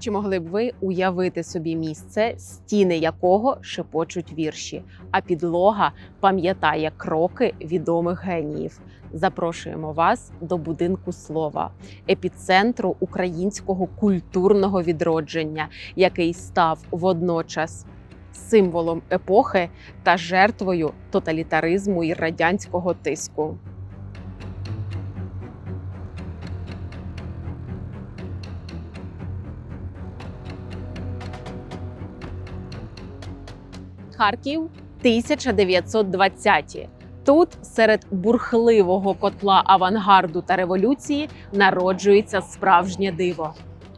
Чи могли б ви уявити собі місце, стіни якого шепочуть вірші, а підлога пам'ятає кроки відомих геніїв? Запрошуємо вас до будинку слова, епіцентру українського культурного відродження, який став водночас символом епохи та жертвою тоталітаризму і радянського тиску. Харків 1920-ті. Тут серед бурхливого котла авангарду та революції народжується справжнє диво.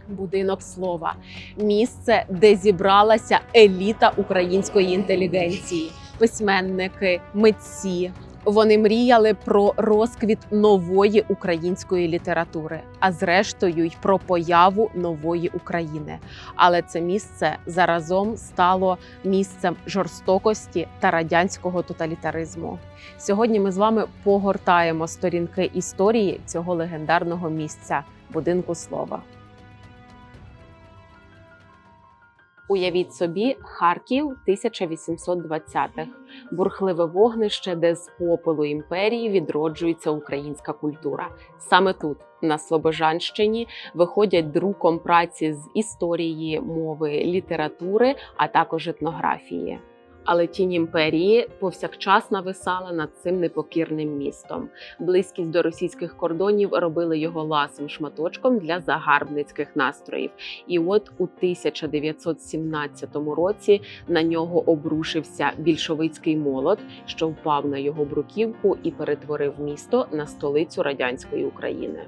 Будинок слова місце, де зібралася еліта української інтелігенції, письменники, митці. Вони мріяли про розквіт нової української літератури, а зрештою й про появу нової України. Але це місце заразом стало місцем жорстокості та радянського тоталітаризму. Сьогодні ми з вами погортаємо сторінки історії цього легендарного місця будинку слова. Уявіть собі, Харків 1820-х. бурхливе вогнище, де з попелу імперії відроджується українська культура. Саме тут, на Слобожанщині, виходять друком праці з історії, мови, літератури, а також етнографії. Але тінь імперії повсякчас нависала над цим непокірним містом. Близькість до російських кордонів робили його ласим шматочком для загарбницьких настроїв. І от у 1917 році на нього обрушився більшовицький молот, що впав на його бруківку і перетворив місто на столицю радянської України.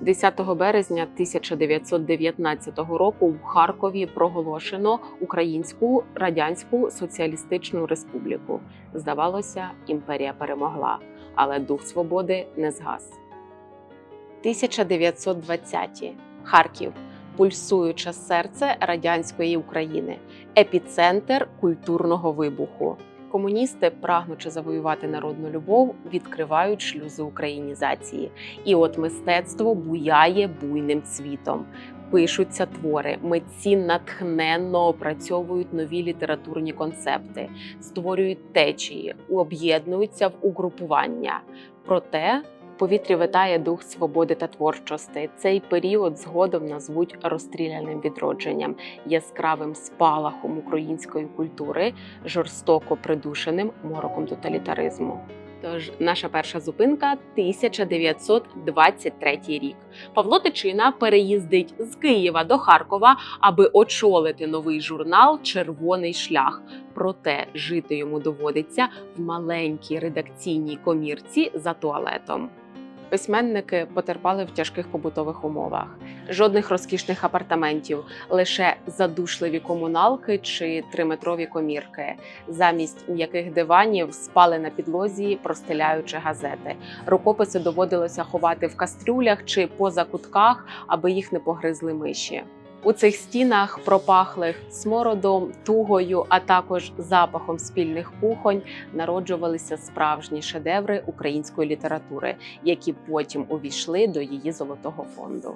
10 березня 1919 року в Харкові проголошено Українську Радянську Соціалістичну Республіку. Здавалося, імперія перемогла, але дух свободи не згас. 1920-ті. Харків пульсуюче серце радянської України, епіцентр культурного вибуху. Комуністи, прагнучи завоювати народну любов, відкривають шлюзи українізації. І от мистецтво буяє буйним цвітом. Пишуться твори, митці натхненно опрацьовують нові літературні концепти, створюють течії, об'єднуються в угрупування. Проте повітрі витає дух свободи та творчості. Цей період згодом назвуть розстріляним відродженням, яскравим спалахом української культури, жорстоко придушеним мороком тоталітаризму. Тож наша перша зупинка 1923 рік. Павло Тичина переїздить з Києва до Харкова, аби очолити новий журнал Червоний шлях. Проте жити йому доводиться в маленькій редакційній комірці за туалетом. Письменники потерпали в тяжких побутових умовах, жодних розкішних апартаментів, лише задушливі комуналки чи триметрові комірки. Замість м'яких диванів спали на підлозі, простеляючи газети. Рукописи доводилося ховати в кастрюлях чи поза кутках, аби їх не погризли миші. У цих стінах, пропахлих смородом, тугою, а також запахом спільних кухонь, народжувалися справжні шедеври української літератури, які потім увійшли до її золотого фонду.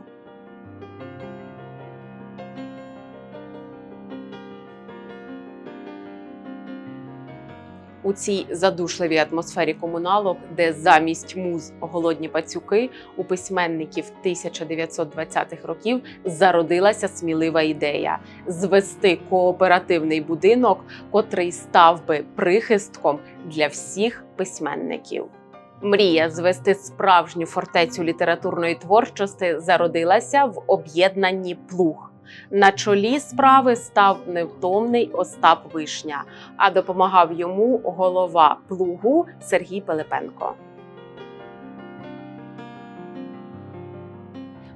У цій задушливій атмосфері комуналок, де замість муз голодні пацюки у письменників 1920-х років зародилася смілива ідея звести кооперативний будинок, котрий став би прихистком для всіх письменників. Мрія звести справжню фортецю літературної творчості зародилася в об'єднанні плуг. На чолі справи став невтомний Остап Вишня, а допомагав йому голова плугу Сергій Пилипенко.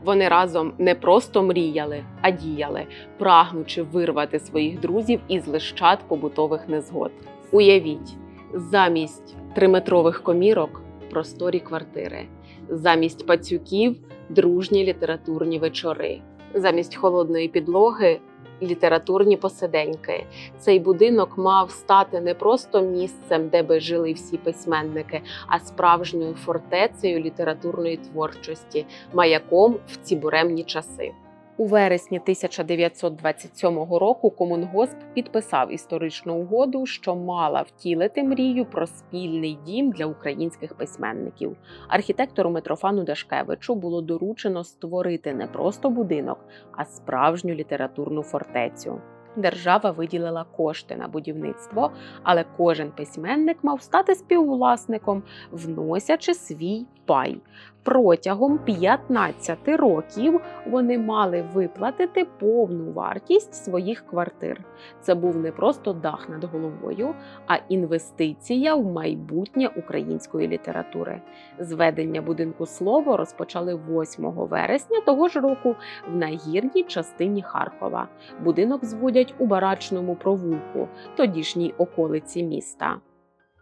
Вони разом не просто мріяли, а діяли, прагнучи вирвати своїх друзів із лищат побутових незгод. Уявіть, замість триметрових комірок просторі квартири, замість пацюків дружні літературні вечори, замість холодної підлоги літературні посиденьки. Цей будинок мав стати не просто місцем, де би жили всі письменники, а справжньою фортецею літературної творчості, маяком в ці буремні часи. У вересні 1927 року Комунгосп підписав історичну угоду, що мала втілити мрію про спільний дім для українських письменників. Архітектору Митрофану Дашкевичу було доручено створити не просто будинок, а справжню літературну фортецю. Держава виділила кошти на будівництво, але кожен письменник мав стати співвласником, вносячи свій пай. Протягом 15 років вони мали виплатити повну вартість своїх квартир. Це був не просто дах над головою, а інвестиція в майбутнє української літератури. Зведення будинку слово розпочали 8 вересня того ж року в нагірній частині Харкова. Будинок зводять у барачному провулку, тодішній околиці міста.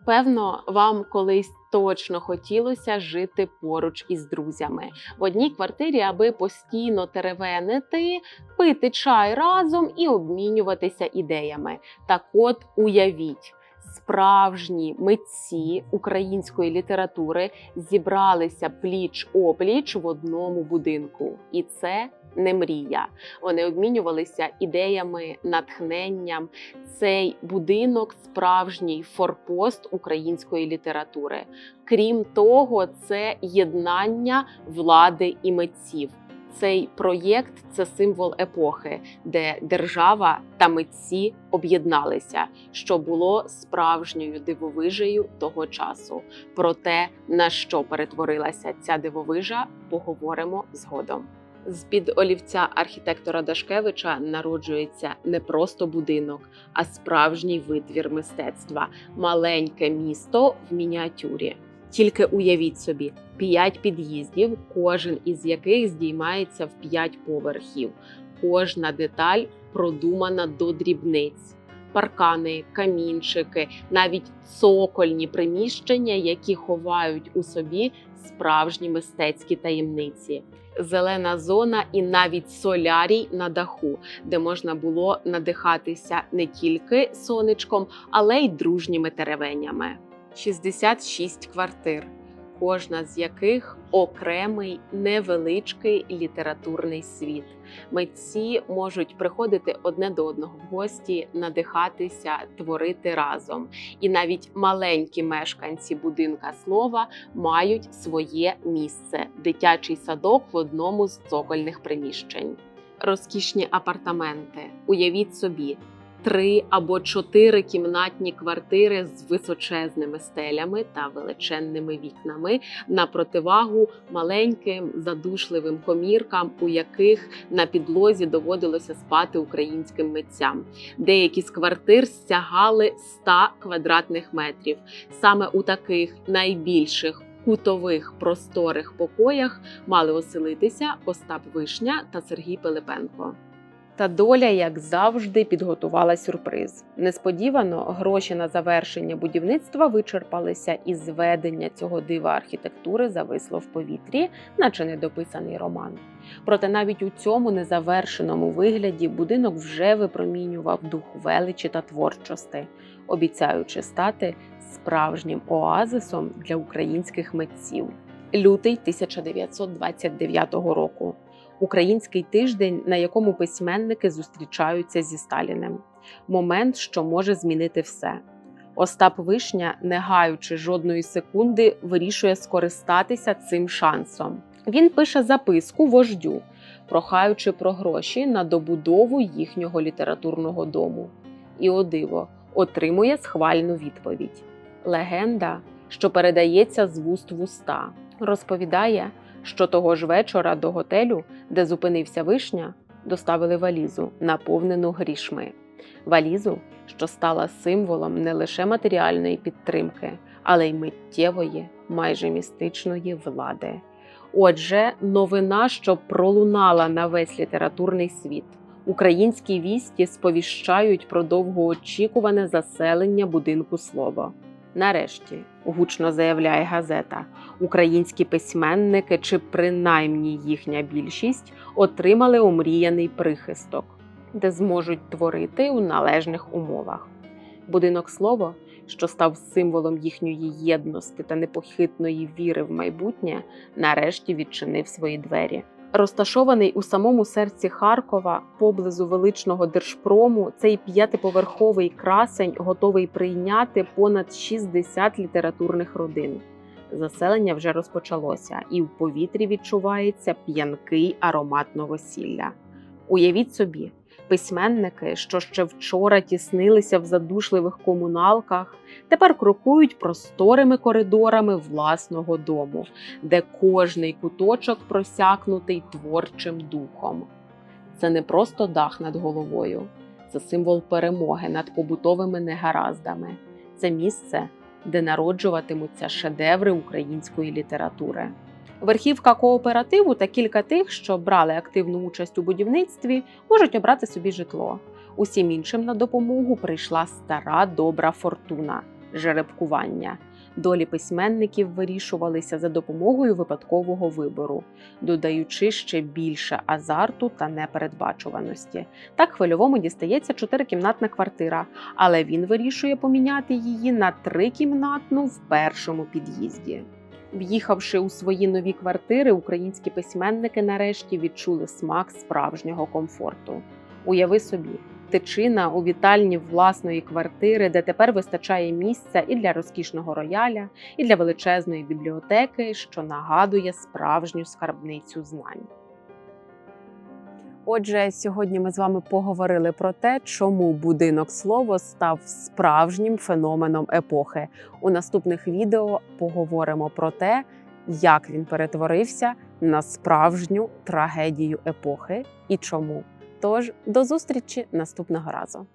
Певно, вам колись точно хотілося жити поруч із друзями в одній квартирі, аби постійно теревенити, пити чай разом і обмінюватися ідеями. Так от уявіть. Справжні митці української літератури зібралися пліч опліч в одному будинку, і це не мрія. Вони обмінювалися ідеями, натхненням. Цей будинок справжній форпост української літератури. Крім того, це єднання влади і митців. Цей проєкт це символ епохи, де держава та митці об'єдналися, що було справжньою дивовижею того часу. Про те, на що перетворилася ця дивовижа, поговоримо згодом. З під олівця архітектора Дашкевича народжується не просто будинок, а справжній витвір мистецтва маленьке місто в мініатюрі. Тільки уявіть собі, п'ять під'їздів, кожен із яких здіймається в п'ять поверхів. Кожна деталь продумана до дрібниць. Паркани, камінчики, навіть цокольні приміщення, які ховають у собі справжні мистецькі таємниці. Зелена зона і навіть солярій на даху, де можна було надихатися не тільки сонечком, але й дружніми теревенями. 66 квартир, кожна з яких окремий невеличкий літературний світ. Митці можуть приходити одне до одного в гості, надихатися, творити разом. І навіть маленькі мешканці будинка слова мають своє місце дитячий садок в одному з цокольних приміщень. Розкішні апартаменти. Уявіть собі. Три або чотири кімнатні квартири з височезними стелями та величенними вікнами на противагу маленьким задушливим коміркам, у яких на підлозі доводилося спати українським митцям. Деякі з квартир стягали 100 квадратних метрів. Саме у таких найбільших кутових просторих покоях мали оселитися Остап Вишня та Сергій Пилипенко. Та доля, як завжди, підготувала сюрприз. Несподівано гроші на завершення будівництва вичерпалися, і зведення цього дива архітектури зависло в повітрі, наче недописаний роман. Проте навіть у цьому незавершеному вигляді будинок вже випромінював дух величі та творчості, обіцяючи стати справжнім оазисом для українських митців. Лютий 1929 року. Український тиждень, на якому письменники зустрічаються зі Сталіним. Момент, що може змінити все. Остап Вишня, не гаючи жодної секунди, вирішує скористатися цим шансом. Він пише записку вождю, прохаючи про гроші на добудову їхнього літературного дому. І о диво, отримує схвальну відповідь. Легенда, що передається з вуст в уста, розповідає, що того ж вечора до готелю, де зупинився вишня, доставили валізу, наповнену грішми. Валізу, що стала символом не лише матеріальної підтримки, але й миттєвої, майже містичної влади. Отже, новина, що пролунала на весь літературний світ. Українські вісті сповіщають про довгоочікуване заселення будинку слова. Нарешті, гучно заявляє газета, українські письменники, чи принаймні їхня більшість, отримали омріяний прихисток, де зможуть творити у належних умовах. Будинок слово, що став символом їхньої єдності та непохитної віри в майбутнє, нарешті відчинив свої двері. Розташований у самому серці Харкова, поблизу величного держпрому, цей п'ятиповерховий красень готовий прийняти понад 60 літературних родин. Заселення вже розпочалося, і в повітрі відчувається п'янкий аромат новосілля. Уявіть собі, письменники, що ще вчора тіснилися в задушливих комуналках, тепер крокують просторими коридорами власного дому, де кожний куточок просякнутий творчим духом. Це не просто дах над головою, це символ перемоги над побутовими негараздами. Це місце, де народжуватимуться шедеври української літератури. Верхівка кооперативу та кілька тих, що брали активну участь у будівництві, можуть обрати собі житло. Усім іншим на допомогу прийшла стара добра фортуна жеребкування. Долі письменників вирішувалися за допомогою випадкового вибору, додаючи ще більше азарту та непередбачуваності. Так хвильовому дістається чотирикімнатна квартира, але він вирішує поміняти її на трикімнатну в першому під'їзді. В'їхавши у свої нові квартири, українські письменники нарешті відчули смак справжнього комфорту. Уяви собі, тичина у вітальні власної квартири, де тепер вистачає місця і для розкішного рояля, і для величезної бібліотеки, що нагадує справжню скарбницю знань. Отже, сьогодні ми з вами поговорили про те, чому будинок слово став справжнім феноменом епохи. У наступних відео поговоримо про те, як він перетворився на справжню трагедію епохи і чому. Тож до зустрічі наступного разу.